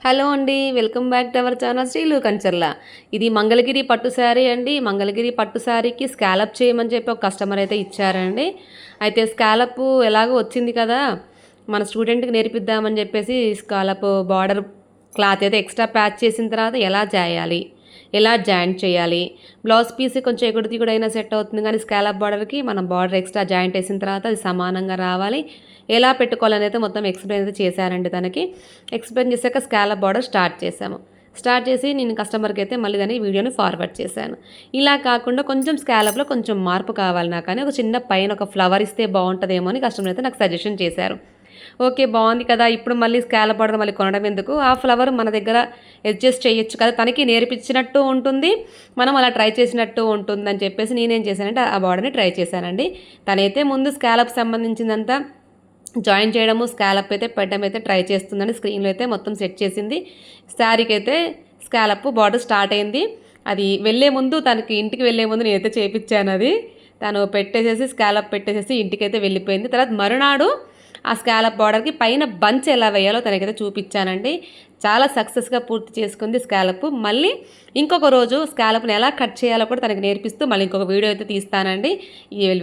Hello అండి welcome back to our channel Srilu Kancharla ఇది మంగళగిరి పట్టు శారీ అండి. మంగళగిరి పట్టు శారీకి స్కాలప్ చేయమని చెప్పి ఒక కస్టమర్ అయితే ఇచ్చారండి. అయితే స్కాలప్ ఎలాగో వచ్చింది కదా మన స్టూడెంట్కి నేర్పిద్దామని చెప్పేసి స్కాలప్ బార్డర్ క్లాత్ అయితే ఎక్స్ట్రా ప్యాచ్ చేసిన తర్వాత ఎలా చేయాలి ఎలా జాయింట్ చేయాలి? బ్లౌజ్ పీస్ కొంచెం ఎగుడు దిగుడు అయినా సెట్ అవుతుంది కానీ స్కాలప్ బార్డర్కి మనం బార్డర్ ఎక్స్ట్రా జాయింట్ వేసిన తర్వాత అది సమానంగా రావాలి. ఎలా పెట్టుకోవాలని అయితే మొత్తం ఎక్స్ప్లెయిన్ అయితే చేశారండి తనకి. ఎక్స్ప్లెయిన్ చేశాక స్కాలప్ బార్డర్ స్టార్ట్ చేశాము. స్టార్ట్ చేసి నేను కస్టమర్కి అయితే మళ్ళీ దాన్ని వీడియోని ఫార్వర్డ్ చేశాను. ఇలా కాకుండా కొంచెం స్కాలప్లో కొంచెం మార్పు కావాలి నాకు కానీ ఒక చిన్న పైన ఒక ఫ్లవర్ ఇస్తే బాగుంటుందేమో అని కస్టమర్ అయితే నాకు సజెషన్ చేశారు. ఓకే బాగుంది కదా ఇప్పుడు మళ్ళీ స్కాలప్ బార్డర్ మళ్ళీ కొనడం ఎందుకు? ఆ ఫ్లవర్ మన దగ్గర అడ్జస్ట్ చేయొచ్చు కదా తనకి నేర్పించినట్టు ఉంటుంది మనం అలా ట్రై చేసినట్టు ఉంటుందని చెప్పేసి నేనేం చేశానంటే ఆ బార్డర్ని ట్రై చేశానండి. తనైతే ముందు స్కాలప్ సంబంధించిందంతా జాయిన్ చేయడము స్కాలప్ అయితే పెట్టడం అయితే ట్రై చేస్తుందని స్క్రీన్లో అయితే మొత్తం సెట్ చేసింది. శారీకి అయితే స్కాలప్ బార్డర్ స్టార్ట్ అయింది. అది వెళ్ళే ముందు తనకి ఇంటికి వెళ్ళే ముందు నేనైతే చేపించాను అది. తను పెట్టేసేసి స్కాలప్ పెట్టేసేసి ఇంటికైతే వెళ్ళిపోయింది. తర్వాత మరునాడు ఆ స్కాలప్ బార్డర్కి పైన బంచ్ ఎలా వేయాలో తనకైతే చూపించానండి. చాలా సక్సెస్గా పూర్తి చేసుకుంది స్కాలప్. మళ్ళీ ఇంకొక రోజు స్కాలప్ని ఎలా కట్ చేయాలో కూడా తనకి నేర్పిస్తూ మళ్ళీ ఇంకొక వీడియో అయితే తీస్తానండి.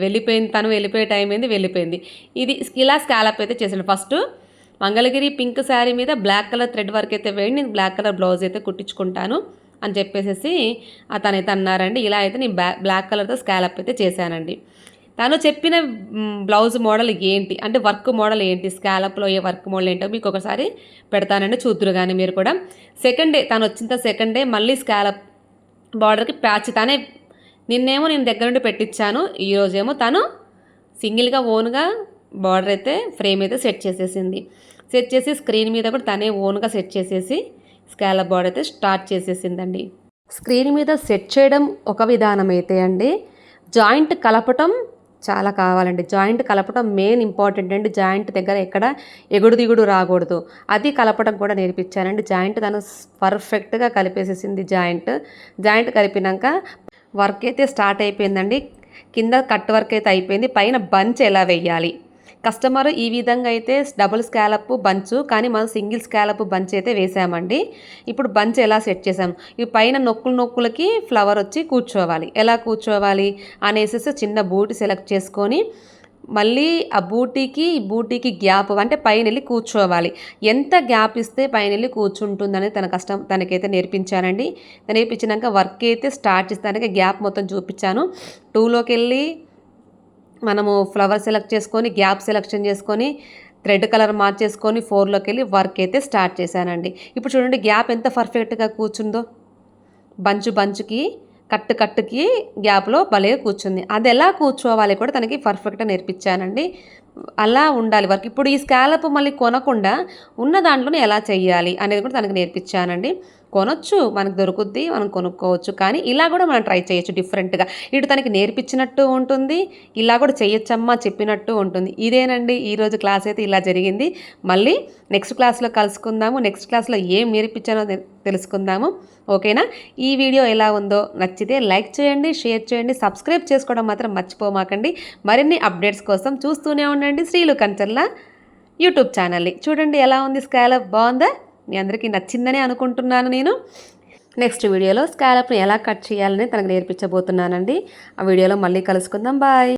వెళ్ళిపోయింది తను వెళ్ళిపోయే టైం అయింది వెళ్ళిపోయింది. ఇది ఇలా స్కాలప్ అయితే చేసాను ఫస్ట్ మంగళగిరి పింక్ శారీ మీద బ్లాక్ కలర్ థ్రెడ్ వర్క్ అయితే వేయండి. నేను బ్లాక్ కలర్ బ్లౌజ్ అయితే కుట్టించుకుంటాను అని చెప్పేసి అతనైతే అన్నారండి. ఇలా అయితే నేను బ్లాక్ కలర్తో స్కాలప్ అయితే చేశానండి. తను చెప్పిన బ్లౌజ్ మోడల్ ఏంటి? అంటే వర్క్ మోడల్ ఏంటి? స్కాలప్లో ఏ వర్క్ మోడల్ ఏంటో మీకు ఒకసారి పెడతానండి చూద్దరు కానీ మీరు కూడా. సెకండ్ డే తను వచ్చిన సెకండ్ డే మళ్ళీ స్కాలప్ బార్డర్కి ప్యాచ్ తనే నిన్నేమో నేను దగ్గర నుండి పెట్టించాను ఈరోజేమో తను సింగిల్గా ఓన్గా బార్డర్ అయితే ఫ్రేమ్ అయితే సెట్ చేసేసింది. సెట్ చేసి స్క్రీన్ మీద కూడా తనే ఓన్గా సెట్ చేసేసి స్కాలప్ బార్డర్ అయితే స్టార్ట్ చేసేసిందండి. స్క్రీన్ మీద సెట్ చేయడం ఒక విధానం అయితే అండి. జాయింట్ కలపటం చాలా కావాలండి. జాయింట్ కలపడం మెయిన్ ఇంపార్టెంట్ అండి. జాయింట్ దగ్గర ఎక్కడ ఎగుడు దిగుడు రాకూడదు. అది కలపడం కూడా నేర్పించానండి జాయింట్ తను పర్ఫెక్ట్గా కలిపేసేసింది జాయింట్. జాయింట్ కలిపినాక వర్క్ అయితే స్టార్ట్ అయిపోయిందండి. కింద కట్ వర్క్ అయితే అయిపోయింది. పైన బంచ్ ఎలా వేయాలి కస్టమర్ ఈ విధంగా అయితే డబుల్ స్కాలప్ బంచ్ కానీ మనం సింగిల్ స్కాలప్ బంచ్ అయితే వేసామండి. ఇప్పుడు బంచ్ ఎలా సెట్ చేసాం? ఈ పైన నొక్కులు నొక్కులకి ఫ్లవర్ వచ్చి కూర్చోవాలి. ఎలా కూర్చోవాలి అనేసి చిన్న బూటి సెలెక్ట్ చేసుకొని మళ్ళీ ఆ బూటీకి బూటీకి గ్యాప్ అంటే పైన వెళ్ళి కూర్చోవాలి. ఎంత గ్యాప్ ఇస్తే పైన వెళ్ళి కూర్చుంటుందని తన కష్టం తనకైతే నేర్పించానండి నేర్పించినాక వర్క్ అయితే స్టార్ట్ చేస్తానికి గ్యాప్ మొత్తం చూపించాను. టూలోకి వెళ్ళి మనము ఫ్లవర్ సెలెక్ట్ చేసుకొని గ్యాప్ సెలెక్షన్ చేసుకొని థ్రెడ్ కలర్ మార్చేసుకొని ఫోర్లోకి వెళ్ళి వర్క్ అయితే స్టార్ట్ చేశానండి. ఇప్పుడు చూడండి గ్యాప్ ఎంత పర్ఫెక్ట్గా కూర్చుందో. బంచు బంచుకి కట్టు కట్టుకి గ్యాప్లో భలే కూర్చుంది. అది ఎలా కూర్చోవాలి కూడా తనకి పర్ఫెక్ట్గా నేర్పించానండి. అలా ఉండాలి వర్క్ ఇప్పుడు ఈ స్కాలప్ మళ్ళీ కొనకుండా ఉన్న దాంట్లోనే ఎలా చేయాలి అనేది కూడా తనకి నేర్పించానండి. కొనొచ్చు మనకు దొరుకుద్ది మనం కొనుక్కోవచ్చు. కానీ ఇలా కూడా మనం ట్రై చేయొచ్చు డిఫరెంట్గా. ఇటు తనకి నేర్పించినట్టు ఉంటుంది ఇలా కూడా చేయొచ్చమ్మా చెప్పినట్టు ఉంటుంది. ఇదేనండి ఈరోజు క్లాస్ అయితే ఇలా జరిగింది. మళ్ళీ నెక్స్ట్ క్లాస్లో కలుసుకుందాము. నెక్స్ట్ క్లాస్లో ఏం నేర్పించానో తెలుసుకుందాము. ఓకేనా? ఈ వీడియో ఎలా ఉందో నచ్చితే లైక్ చేయండి షేర్ చేయండి సబ్స్క్రైబ్ చేసుకోవడం మాత్రం మర్చిపోమాకండి. మరిన్ని అప్డేట్స్ కోసం చూస్తూనే ఉండండి శ్రీలు కంచర్ల యూట్యూబ్ ఛానల్ని. చూడండి ఎలా ఉంది స్కాలప్ బాగుందా? మీ అందరికీ నచ్చిందని అనుకుంటున్నాను నేను. నెక్స్ట్ వీడియోలో స్కాలప్ని ఎలా కట్ చేయాలని తనకు నేర్పించబోతున్నానండి. ఆ వీడియోలో మళ్ళీ కలుసుకుందాం. బాయ్.